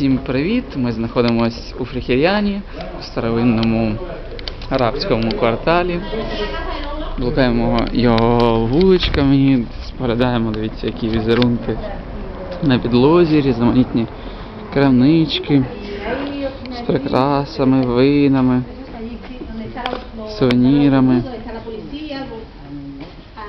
Всім привіт! Ми знаходимося у Фріхір'яні, у старовинному арабському кварталі. Блукаємо його вуличками, споглядаємо, дивіться, які візерунки на підлозі, різноманітні крамнички з прикрасами, винами, сувенірами.